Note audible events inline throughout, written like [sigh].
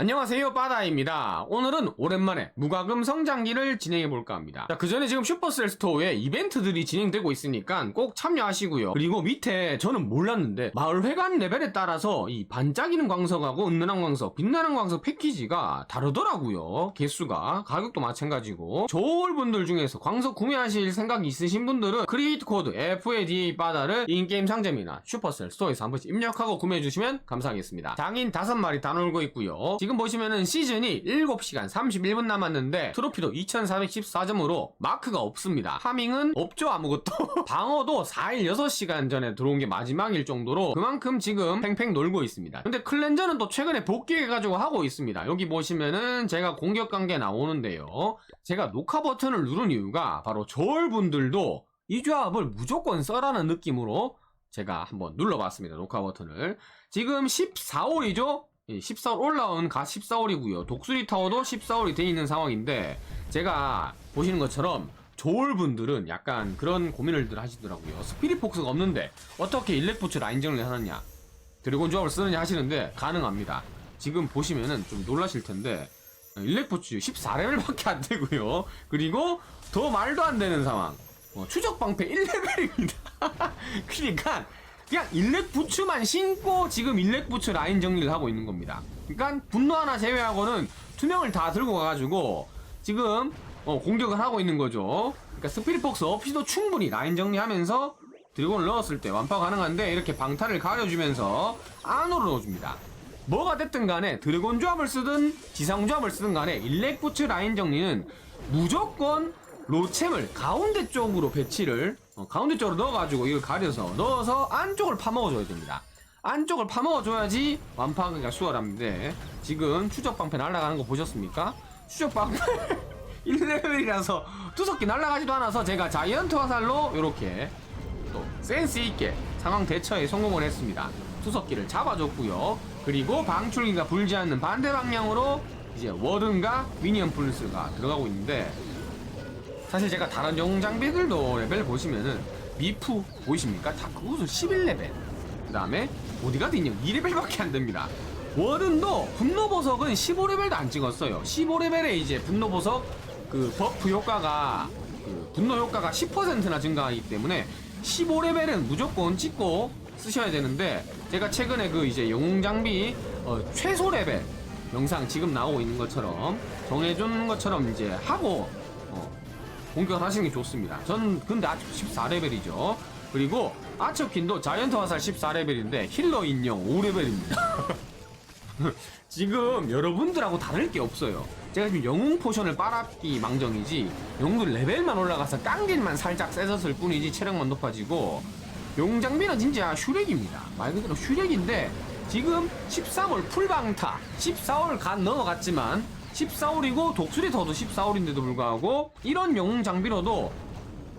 안녕하세요 바다입니다. 오늘은 오랜만에 무과금 성장기를 진행해볼까 합니다. 자, 그 전에 지금 슈퍼셀 스토어에 이벤트들이 진행되고 있으니까 꼭 참여하시고요. 그리고 밑에 저는 몰랐는데 마을회관 레벨에 따라서 이 반짝이는 광석하고 은은한 광석 빛나는 광석 패키지가 다르더라고요. 개수가 가격도 마찬가지고. 좋을 분들 중에서 광석 구매하실 생각이 있으신 분들은 크리에이트 코드 FADA 바다를 인게임 상점이나 슈퍼셀 스토어에서 한 번씩 입력하고 구매해주시면 감사하겠습니다. 장인 5마리 다 놀고 있고요 지금 보시면은 시즌이 7시간 31분 남았는데 트로피도 2414점으로 마크가 없습니다 하밍은 없죠 아무것도 [laughs] 방어도 4일 6시간 전에 들어온 게 마지막일 정도로 그만큼 지금 팽팽 놀고 있습니다 근데 클렌저는 또 최근에 복귀해가지고 하고 있습니다 여기 보시면은 제가 공격 관계 나오는데요 제가 녹화 버튼을 누른 이유가 바로 저울분들도 이 조합을 무조건 써라는 느낌으로 제가 한번 눌러봤습니다. 녹화 버튼을. 지금 14월이죠? 14월 올라온 가 14월이고요. 독수리 타워도 14월이 돼 있는 상황인데 제가 보시는 것처럼 좋을 분들은 약간 그런 고민을들 하시더라고요. 스피릿 폭스가 없는데 어떻게 일렉부츠 라인전을 하느냐? 드래곤 조합을 쓰느냐 하시는데 가능합니다. 지금 보시면은 좀 놀라실 텐데 일렉부츠 14레벨밖에 안 되고요. 그리고 더 말도 안 되는 상황. 어, 추적 방패 1레벨입니다. [laughs] 그러니까 그냥 일렉 부츠만 신고 지금 일렉 부츠 라인 정리를 하고 있는 겁니다. 그러니까 분노 하나 제외하고는 투명을 다 들고 가가지고 지금 어, 공격을 하고 있는 거죠. 그러니까 스피릿 폭스 없이도 충분히 라인 정리하면서 드래곤을 넣었을 때 완파 가능한데 이렇게 방탈을 가려주면서 안으로 넣어줍니다. 뭐가 됐든 간에 드래곤 조합을 쓰든 지상 조합을 쓰든 간에 일렉 부츠 라인 정리는 무조건 로챔을 가운데 쪽으로 배치를 어, 가운데 쪽으로 넣어가지고 이걸 가려서 넣어서 안쪽을 파먹어줘야 됩니다. 안쪽을 파먹어줘야지 완파하기가 수월합니다. 지금 추적 방패 날아가는 거 보셨습니까? 추적 방패 [laughs] 1레벨이라서 투석기 날아가지도 않아서 제가 자이언트 화살로 이렇게 또 센스 있게 상황 대처에 성공을 했습니다. 투석기를 잡아줬고요. 그리고 방출기가 불지 않는 반대 방향으로 이제 워든과 미니언 플스가 들어가고 있는데 사실 제가 다른 영웅 장비들도 레벨 보시면은 미프 보이십니까? 다 그것도 11레벨. 그 다음에 보디가드 인형 2레벨밖에 안 됩니다. 워든도 분노보석은 15레벨도 안 찍었어요. 15레벨에 이제 분노보석 그 버프 효과가 그 분노 효과가 10%나 증가하기 때문에 15레벨은 무조건 찍고 쓰셔야 되는데 제가 최근에 그 이제 영웅 장비 어, 최소 레벨 영상 지금 나오고 있는 것처럼 정해준 것처럼 이제 하고 어, 공격을 하시는 게 좋습니다. 전 근데 아직 14레벨이죠. 그리고 아처킨도 자이언트 화살 14레벨인데 힐러 인형 5레벨입니다. [laughs] 지금 여러분들하고 다를 게 없어요. 제가 지금 영웅 포션을 빨았기 망정이지 영웅들 레벨만 올라가서 깡딜만 살짝 세졌을 뿐이지 체력만 높아지고 영웅 장비는 진짜 슈렉입니다. 말 그대로 슈렉인데 지금 13월 풀방타 14월 간 넘어갔지만 14월이고 독수리 더도 14월인데도 불구하고 이런 영웅 장비로도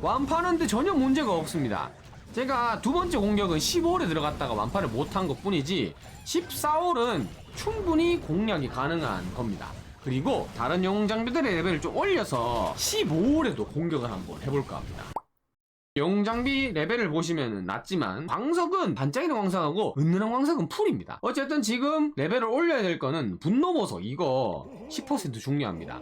완파하는데 전혀 문제가 없습니다. 제가 두 번째 공격은 15월에 들어갔다가 완파를 못한 것 뿐이지 14월은 충분히 공략이 가능한 겁니다. 그리고 다른 영웅 장비들의 레벨을 좀 올려서 15월에도 공격을 한번 해볼까 합니다. 영웅 장비 레벨을 보시면 낮지만 광석은 반짝이는 광석하고 은은한 광석은 풀입니다. 어쨌든 지금 레벨을 올려야 될 거는 분노보석 이거 10% 중요합니다.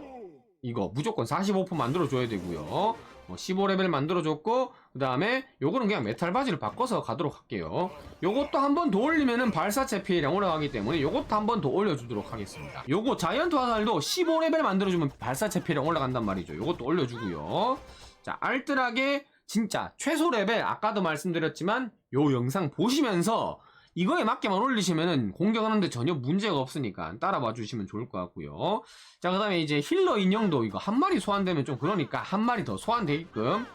이거 무조건 45% 만들어줘야 되고요. 15레벨 만들어줬고 그 다음에 요거는 그냥 메탈 바지를 바꿔서 가도록 할게요. 요것도 한 번 더 올리면은 발사체 피해량 올라가기 때문에 요것도 한 번 더 올려주도록 하겠습니다. 요거 자이언트 화살도 15레벨 만들어주면 발사체 피해량 올라간단 말이죠. 요것도 올려주고요. 자 알뜰하게 진짜 최소 레벨 아까도 말씀드렸지만 요 영상 보시면서 이거에 맞게만 올리시면은 공격하는데 전혀 문제가 없으니까 따라와 주시면 좋을 것 같고요. 자, 그 다음에 이제 힐러 인형도 이거 한 마리 소환되면 좀 그러니까 한 마리 더 소환되게끔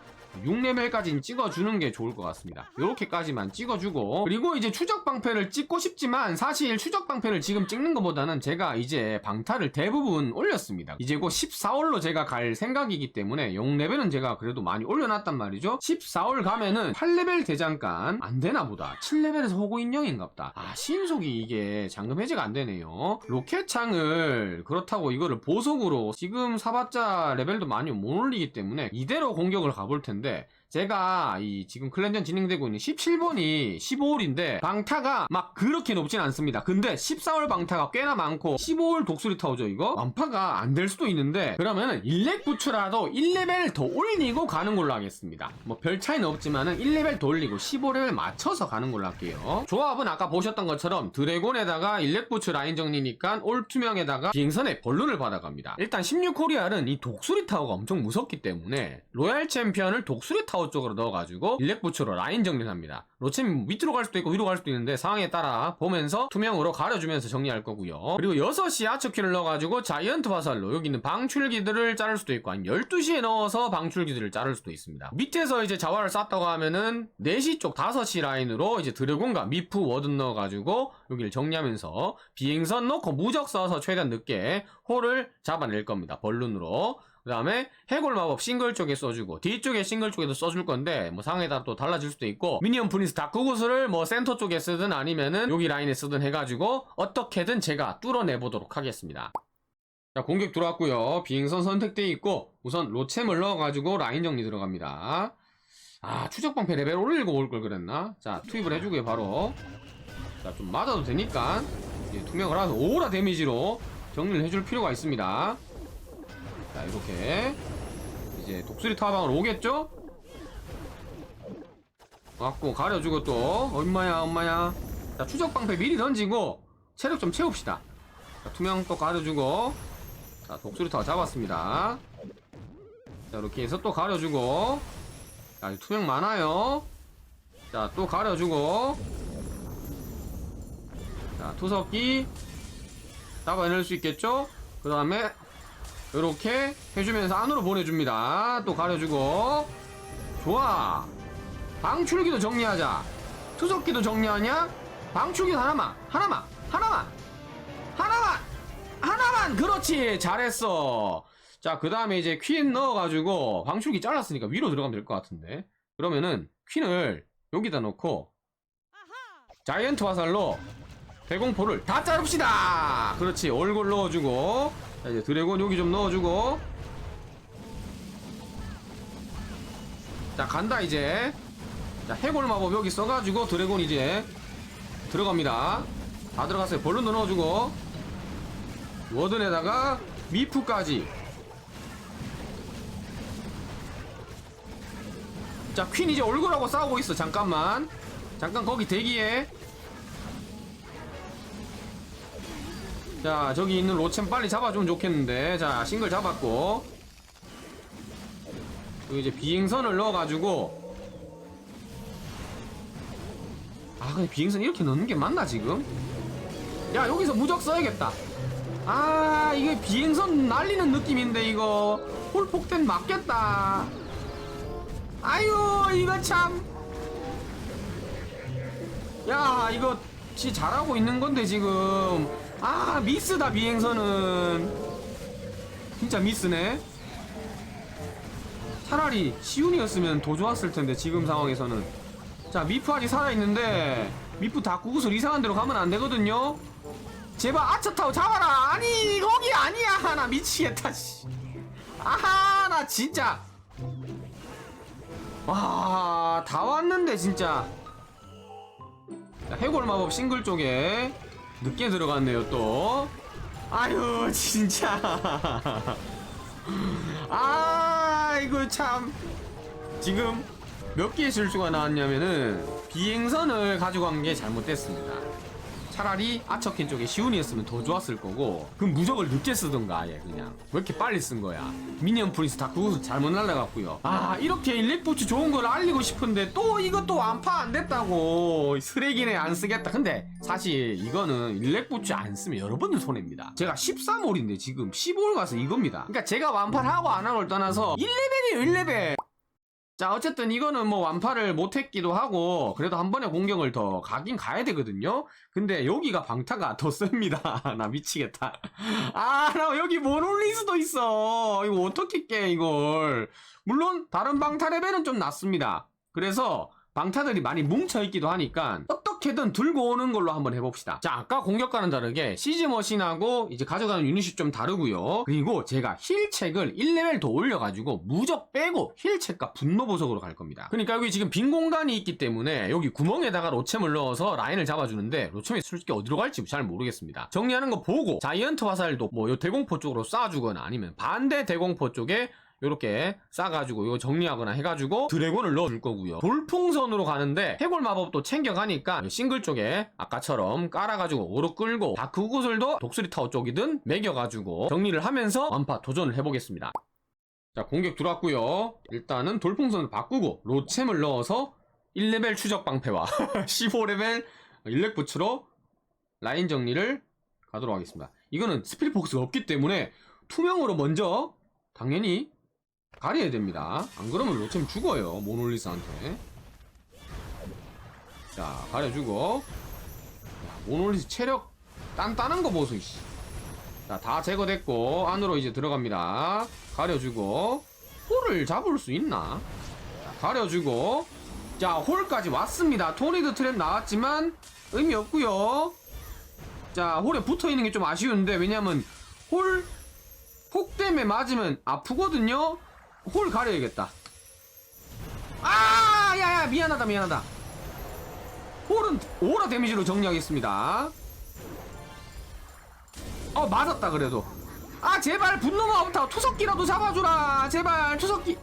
6레벨까지는 찍어주는 게 좋을 것 같습니다. 이렇게까지만 찍어주고 그리고 이제 추적 방패를 찍고 싶지만 사실 추적 방패를 지금 찍는 것보다는 제가 이제 방타를 대부분 올렸습니다. 이제 곧 14월로 제가 갈 생각이기 때문에 0레벨은 제가 그래도 많이 올려놨단 말이죠. 14월 가면은 8레벨 대장간 안 되나 보다. 7레벨에서 호구 인형인갑다. 아 신속이 이게 잠금 해제가 안 되네요. 로켓창을 그렇다고 이거를 보석으로 지금 사봤자 레벨도 많이 못 올리기 때문에 이대로 공격을 가볼 텐데 で、 제가 이 지금 클랜전 진행되고 있는 17번이 15홀인데 방타가 막 그렇게 높진 않습니다. 근데 14홀 방타가 꽤나 많고 15홀 독수리 타오죠 이거? 완파가 안 될 수도 있는데 그러면은 1렉 부츠라도 1레벨 더 올리고 가는 걸로 하겠습니다. 뭐 별 차이는 없지만은 1레벨 더 올리고 15레벨 맞춰서 가는 걸로 할게요. 조합은 아까 보셨던 것처럼 드래곤에다가 1렉 부츠 라인 정리니까 올 투명에다가 비행선에 벌룬을 받아갑니다. 일단 16코리알은 이 독수리 타워가 엄청 무섭기 때문에 로얄 챔피언을 독수리 타워 쪽으로 넣어가지고 1렉 부츠로 라인 정리를 합니다. 로챔 밑으로 갈 수도 있고 위로 갈 수도 있는데 상황에 따라 보면서 투명으로 가려주면서 정리할 거고요. 그리고 6시 아처키를 넣어가지고 자이언트 화살로 여기 있는 방출기들을 자를 수도 있고 아니면 12시에 넣어서 방출기들을 자를 수도 있습니다. 밑에서 이제 자화를 쌌다고 하면은 4시 쪽 5시 라인으로 이제 드래곤과 미프 워든 넣어가지고 여기를 정리하면서 비행선 넣고 무적 써서 최대한 늦게 홀을 잡아낼 겁니다. 벌룬으로. 그 다음에 해골 마법 싱글 쪽에 써주고 뒤쪽에 싱글 쪽에도 써줄 건데 뭐 상황에 따라 또 달라질 수도 있고 미니언 프린스 다크구슬을 뭐 센터 쪽에 쓰든 아니면은 여기 라인에 쓰든 해가지고 어떻게든 제가 뚫어내 보도록 하겠습니다. 자 공격 들어왔고요 비행선 선택돼 있고 우선 로챔을 넣어가지고 라인 정리 들어갑니다. 아 추적방패 레벨 올리고 올 걸 그랬나? 자 투입을 해주고요 바로 자 좀 맞아도 되니까 투명을 하서 오라 데미지로 정리를 해줄 필요가 있습니다. 자 이렇게 이제 독수리 타방으로 오겠죠? 왔고 가려주고 또. 엄마야 엄마야. 자 추적 방패 미리 던지고 체력 좀 채웁시다. 자 투명 또 가려주고. 자 독수리 타워 잡았습니다. 자 이렇게 해서 또 가려주고. 자 투명 많아요. 자 또 가려주고. 자 투석기 잡아낼 수 있겠죠? 그 다음에 이렇게 해주면서 안으로 보내줍니다. 또 가려주고 좋아. 방출기도 정리하자. 투석기도 정리하냐? 방출기 하나만, 하나만, 하나만, 하나만, 하나만. 그렇지, 잘했어. 자, 그 다음에 이제 퀸 넣어가지고 방출기 잘랐으니까 위로 들어가면 될 것 같은데. 그러면은 퀸을 여기다 놓고 자이언트 화살로 대공포를 다 자릅시다. 그렇지, 얼굴 넣어주고. 자, 이제 드래곤 여기 좀 넣어주고. 자, 간다, 이제. 자, 해골 마법 여기 써가지고 드래곤 이제 들어갑니다. 다 들어갔어요. 벌룬도 넣어주고. 워든에다가 미프까지. 자, 퀸 이제 얼굴하고 싸우고 있어. 잠깐만. 잠깐 거기 대기해. 자 저기 있는 로챔 빨리 잡아주면 좋겠는데. 자 싱글 잡았고. 그리고 이제 비행선을 넣어가지고. 아 근데 비행선 이렇게 넣는 게 맞나 지금? 야 여기서 무적 써야겠다. 아 이게 비행선 날리는 느낌인데 이거. 홀폭탄 맞겠다. 아유 이거 참. 야 이거 지 잘하고 있는 건데 지금 아 미스다 비행선은. 진짜 미스네. 차라리 시운이었으면 더 좋았을 텐데 지금 상황에서는. 자 미프 아직 살아있는데 미프 다 구구슬 이상한 데로 가면 안 되거든요. 제발 아차타워 잡아라. 아니 거기 아니야. 나 미치겠다 씨. 아하 나 진짜. 와 다 왔는데 진짜. 자, 해골 마법 싱글 쪽에 늦게 들어갔네요 또. 아유 진짜. [laughs] 아 이거 참. 지금 몇 개의 실수가 나왔냐면은 비행선을 가져간 게 잘못됐습니다 차라리 아처킨 쪽에 시운이었으면 더 좋았을 거고 그럼 무적을 늦게 쓰던가 아예 그냥. 왜 이렇게 빨리 쓴 거야? 미니언 프린스 다 그것도 잘못 날라갔고요. 아 이렇게 일렉부츠 좋은 걸 알리고 싶은데 또 이것도 완파 안 됐다고. 쓰레기네 안 쓰겠다. 근데 사실 이거는 일렉부츠 안 쓰면 여러분들 손해입니다. 제가 13홀인데 지금 15홀 가서 이겁니다. 그러니까 제가 완파를 하고 안 하고를 떠나서 1레벨이에요 1레벨 자 어쨌든 이거는 뭐 완파를 못했기도 하고 그래도 한 번에 공격을 더 가긴 가야 되거든요. 근데 여기가 방타가 더 셉니다. [laughs] 나 미치겠다. 아 나 여기 못 올릴 수도 있어. 이거 어떻게 깨 이걸. 물론 다른 방타 레벨은 좀 낮습니다. 그래서 방타들이 많이 뭉쳐있기도 하니까 어떻게든 들고 오는 걸로 한번 해봅시다. 자, 아까 공격과는 다르게 시즈 머신하고 이제 가져가는 유닛이 좀 다르고요. 그리고 제가 힐책을 1레벨 더 올려가지고 무적 빼고 힐책과 분노 보석으로 갈 겁니다. 그러니까 여기 지금 빈 공간이 있기 때문에 여기 구멍에다가 로챔을 넣어서 라인을 잡아주는데 로챔이 솔직히 어디로 갈지 잘 모르겠습니다. 정리하는 거 보고 자이언트 화살도 뭐 요 대공포 쪽으로 쏴주거나 아니면 반대 대공포 쪽에 요렇게 싸가지고 이거 정리하거나 해가지고 드래곤을 넣어줄 거고요. 돌풍선으로 가는데 해골 마법도 챙겨가니까 싱글 쪽에 아까처럼 깔아가지고 오로 끌고 다크 구슬도 독수리 타워 쪽이든 매겨가지고 정리를 하면서 완파 도전을 해보겠습니다. 자 공격 들어왔고요. 일단은 돌풍선을 바꾸고 로챔을 넣어서 1레벨 추적 방패와 [laughs] 15레벨 일렉부츠로 라인 정리를 가도록 하겠습니다. 이거는 스피릿 폭스가 없기 때문에 투명으로 먼저 당연히 가려야 됩니다. 안 그러면 로챔 죽어요. 모놀리스한테. 자, 가려주고. 야, 모놀리스 체력 단단한 거 보소, 이씨. 자, 다 제거됐고, 안으로 이제 들어갑니다. 가려주고. 홀을 잡을 수 있나? 자, 가려주고. 자, 홀까지 왔습니다. 토니드 트랩 나왔지만, 의미 없고요 자, 홀에 붙어 있는 게 좀 아쉬운데, 왜냐면, 홀, 폭 때문에 맞으면 아프거든요? 홀 가려야겠다. 아, 야, 야, 미안하다, 미안하다. 홀은 오라 데미지로 정리하겠습니다. 어, 맞았다, 그래도. 아, 제발, 분노가 없다. 투석기라도 잡아주라. 제발, 투석기.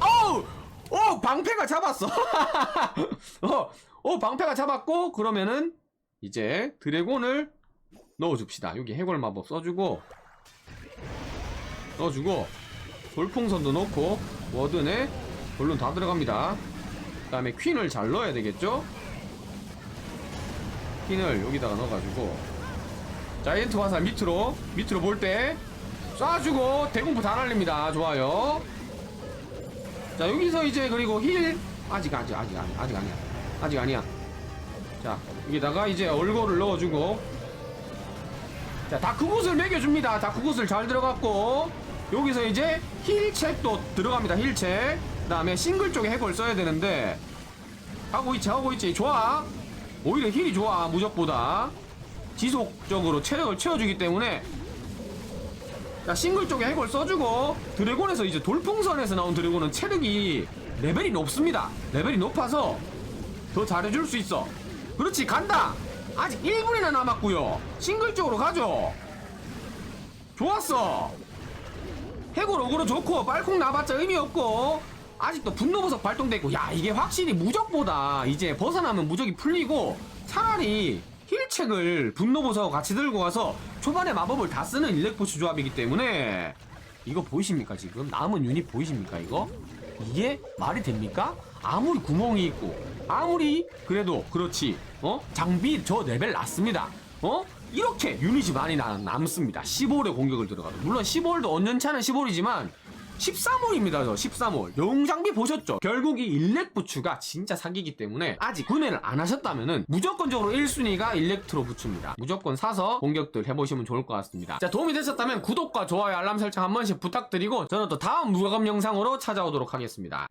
어우! 어, 방패가 잡았어. [laughs] 어, 어, 방패가 잡았고, 그러면은, 이제 드래곤을 넣어줍시다. 여기 해골 마법 써주고, 넣어주고, 돌풍선도 넣고 워든에 볼룬 다 들어갑니다. 그 다음에 퀸을 잘 넣어야 되겠죠? 퀸을 여기다가 넣어가지고 자이언트 화살 밑으로 밑으로 볼 때 쏴주고 대공포 다 날립니다. 좋아요. 자 여기서 이제 그리고 힐 아직 아직 아직 아직 아직 아니야 아직 아니야. 자 여기다가 이제 얼굴을 넣어주고 자 다크굿을 매겨줍니다. 다크굿을 잘 들어갔고 여기서 이제 힐책도 들어갑니다. 힐책. 그 다음에 싱글 쪽에 핵을 써야 되는데 하고 있지 하고 있지 좋아. 오히려 힐이 좋아 무적보다 지속적으로 체력을 채워주기 때문에 자 싱글 쪽에 핵을 써주고 드래곤에서 이제 돌풍선에서 나온 드래곤은 체력이 레벨이 높습니다. 레벨이 높아서 더 잘해줄 수 있어. 그렇지 간다. 아직 1분이나 남았고요. 싱글 쪽으로 가죠. 좋았어. 해골 어그로 좋고 빨콩 나봤자 의미 없고 아직도 분노보석 발동되고. 야 이게 확실히 무적보다 이제 벗어나면 무적이 풀리고 차라리 힐책을 분노보석 같이 들고 가서 초반에 마법을 다 쓰는 일렉포츠 조합이기 때문에 이거 보이십니까 지금? 남은 유닛 보이십니까 이거? 이게 말이 됩니까? 아무리 구멍이 있고 아무리 그래도 그렇지 어? 장비 저 레벨 낮습니다 어 이렇게 유닛이 많이 남, 남습니다. 15홀의 공격을 들어가도. 물론 15홀도 언년차는 15홀이지만 13홀입니다 저 13홀 영장비 보셨죠? 결국 이 일렉 부츠가 진짜 사기기 때문에 아직 구매를 안 하셨다면은 무조건적으로 1순위가 일렉트로 부츠입니다. 무조건 사서 공격들 해보시면 좋을 것 같습니다. 자 도움이 되셨다면 구독과 좋아요 알람 설정 한 번씩 부탁드리고 저는 또 다음 무과금 영상으로 찾아오도록 하겠습니다